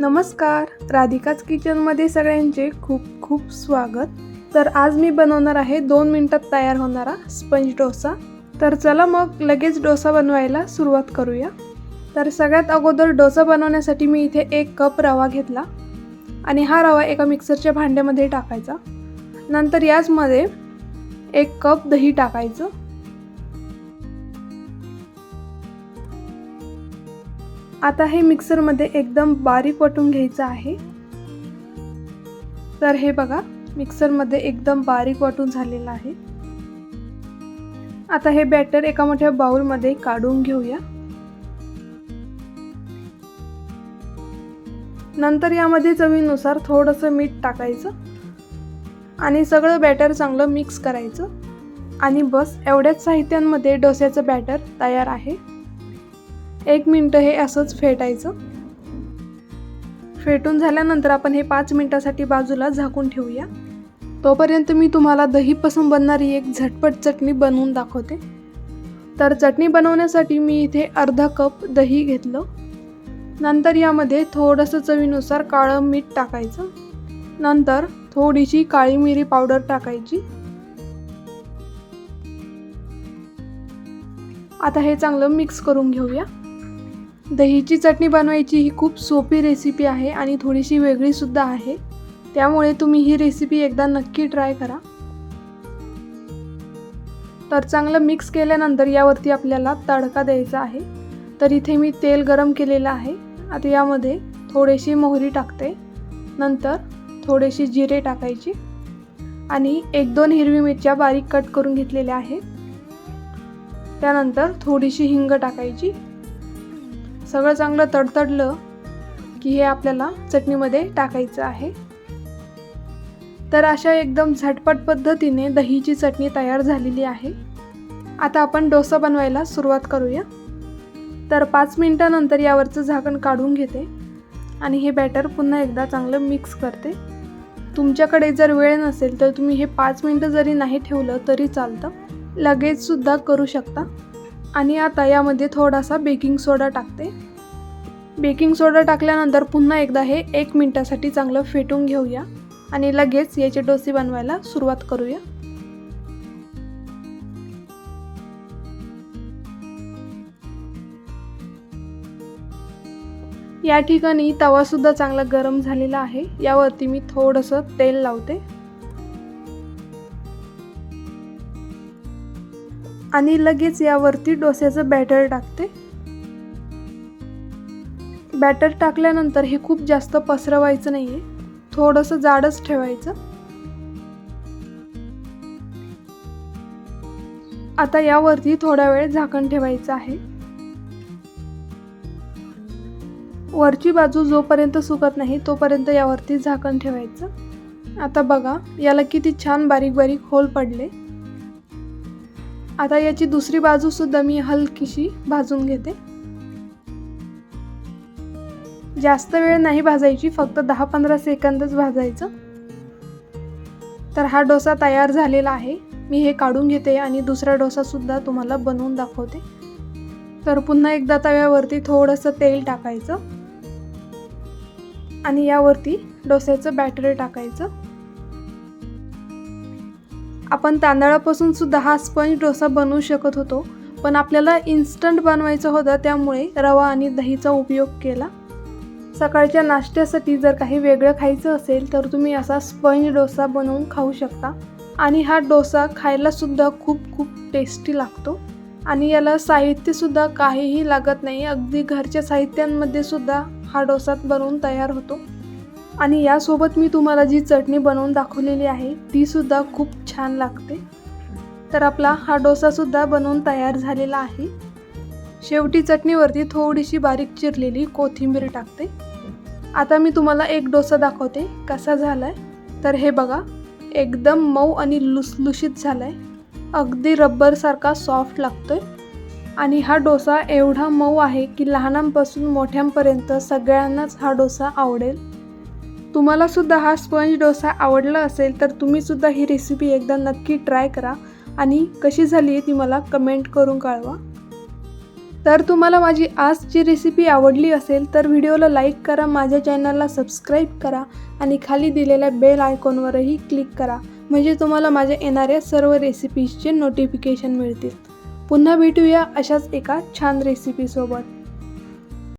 नमस्कार. राधिकाच किचनमध्ये सगळ्यांचे खूप खूप स्वागत. तर आज मी बनवणार आहे दोन मिनटात तयार होणारा स्पंज डोसा. तर चला मग लगेच डोसा बनवायला सुरुवात करूया. तर सगळ्यात अगोदर डोसा बनवण्यासाठी मी इथे एक कप रवा घेतला आणि हा रवा एका मिक्सरच्या भांड्यामध्ये टाकायचा. नंतर याचमध्ये एक कप दही टाकायचं. आता हे मिक्सरमध्ये एकदम बारीक वाटून घ्यायचं आहे. तर हे बघा मिक्सरमध्ये एकदम बारीक वाटून झालेलं आहे. आता हे बॅटर एका मोठ्या बाउलमध्ये काढून घेऊया. नंतर यामध्ये चवीनुसार थोडंसं मीठ टाकायचं आणि सगळं बॅटर चांगलं मिक्स करायचं. आणि बस एवढ्याच साहित्यांमध्ये डोस्याचं बॅटर तयार आहे. एक मिनटं हे असंच फेटायचं. फेटून झाल्यानंतर आपण हे पाच मिनटासाठी बाजूला झाकून ठेवूया. तोपर्यंत मी तुम्हाला दहीपासून बनणारी एक झटपट चटणी बनवून दाखवते. तर चटणी बनवण्यासाठी मी इथे अर्धा कप दही घेतलं. नंतर यामध्ये थोडंसं चवीनुसार काळं मीठ टाकायचं. नंतर थोडीशी काळी मिरी पावडर टाकायची. आता हे चांगलं मिक्स करून घेऊया. दहीची चटणी बनवायची ही खूप सोपी रेसिपी आहे आणि थोडीशी वेगळीसुद्धा आहे. त्यामुळे तुम्ही ही रेसिपी एकदा नक्की ट्राय करा. तर चांगलं मिक्स केल्यानंतर यावरती आपल्याला तडका द्यायचा आहे. तर इथे मी तेल गरम केलेलं आहे. आता यामध्ये थोडीशी मोहरी टाकते. नंतर थोडेशी जिरे टाकायची. आणि एक दोन हिरवी मिरच्या बारीक कट करून घेतलेल्या आहेत. त्यानंतर थोडीशी हिंग टाकायची. सगळं चांगलं तडतडलं की हे आपल्याला चटणीमध्ये टाकायचं आहे. तर अशा एकदम झटपट पद्धतीने दहीची चटणी तयार झालेली आहे. आता आपण डोसा बनवायला सुरुवात करूया. तर पाच मिनटानंतर यावरचं झाकण काढून घेते आणि हे बॅटर पुन्हा एकदा चांगलं मिक्स करते. तुमच्याकडे जर वेळ नसेल तर तुम्ही हे पाच मिनटं जरी नाही ठेवलं तरी चालतं. लगेचसुद्धा करू शकता. आणि आता यामध्ये थोडासा बेकिंग सोडा टाकते. बेकिंग सोडा टाकल्यानंतर पुन्हा एकदा हे एक मिनटासाठी चांगलं फेटून घेऊया. आणि लगेच याचे डोसे बनवायला सुरुवात करूया. या ठिकाणी तवासुद्धा चांगला गरम झालेला आहे. यावरती मी थोडंसं तेल लावते. आणि लगेच यावरती डोस्याचं बॅटर टाकते. बॅटर टाकल्यानंतर हे खूप जास्त पसरवायचं नाही आहे थोडंसं जाडच ठेवायचं. आता यावरती थोडा वेळ झाकण ठेवायचं आहे. वरची बाजू जोपर्यंत सुकत नाही तोपर्यंत यावरती झाकण ठेवायचं. आता बघा याला किती छान बारीक बारीक होल पडले. आता याची दुसरी बाजू सुद्धा मी हलकीशी भाजून घेते. जास्त वेळ नाही भाजायची फक्त दहा पंधरा सेकंदच भाजायचं. तर हा डोसा तयार झालेला आहे. मी हे काढून घेते आणि दुसरा डोसा सुद्धा तुम्हाला बनवून दाखवते. तर पुन्हा एकदा तव्यावरती थोडंसं तेल टाकायचं. आणि यावरती डोस्याचं बॅटर टाकायचं. आपण तांदळापासून सुद्धा हा स्पंज डोसा बनवू शकत होतो पण आपल्याला इन्स्टंट बनवायचा होता त्यामुळे रवा आणि दहीचा उपयोग केला. सकाळच्या नाश्त्यासाठी जर काही वेगळं खायचं असेल तर तुम्ही असा स्पंज डोसा बनवून खाऊ शकता. आणि हा डोसा खायलासुद्धा खूप खूप टेस्टी लागतो. आणि याला साहित्यसुद्धा काहीही लागत नाही अगदी घरच्या साहित्यांमध्ये सुद्धा हा डोसा बनवून तयार होतो. आणि यासोबत मी तुम्हाला जी चटणी बनवून दाखवलेली आहे ती सुद्धा खूप छान लागते. तर आपला हा डोसासुद्धा बनवून तयार झालेला आहे. शेवटी चटणीवरती थोडीशी बारीक चिरलेली कोथिंबीर टाकते. आता मी तुम्हाला एक डोसा दाखवते कसा झाला आहे तर हे बघा एकदम मऊ आणि लुसलुशीत झाला आहे अगदी रब्बरसारखा सॉफ्ट लागतोय. आणि हा डोसा एवढा मऊ आहे की लहानांपासून मोठ्यांपर्यंत सगळ्यांनाच हा डोसा आवडेल. तुम्हाला सुद्धा हा स्पंज डोसा आवडला असेल तर तुम्ही सुद्धा ही रेसिपी एकदा नक्की ट्राय करा आणि कशी झाली आहे ती मला कमेंट करून कळवा. तर तुम्हाला माझी आजची रेसिपी आवडली असेल तर व्हिडिओला लाईक करा माझ्या चॅनलला सबस्क्राईब करा आणि खाली दिलेल्या बेल आयकॉनवरही क्लिक करा म्हणजे तुम्हाला माझ्या येणाऱ्या सर्व रेसिपीजचे नोटिफिकेशन मिळतील. पुन्हा भेटूया अशाच एका छान रेसिपीसोबत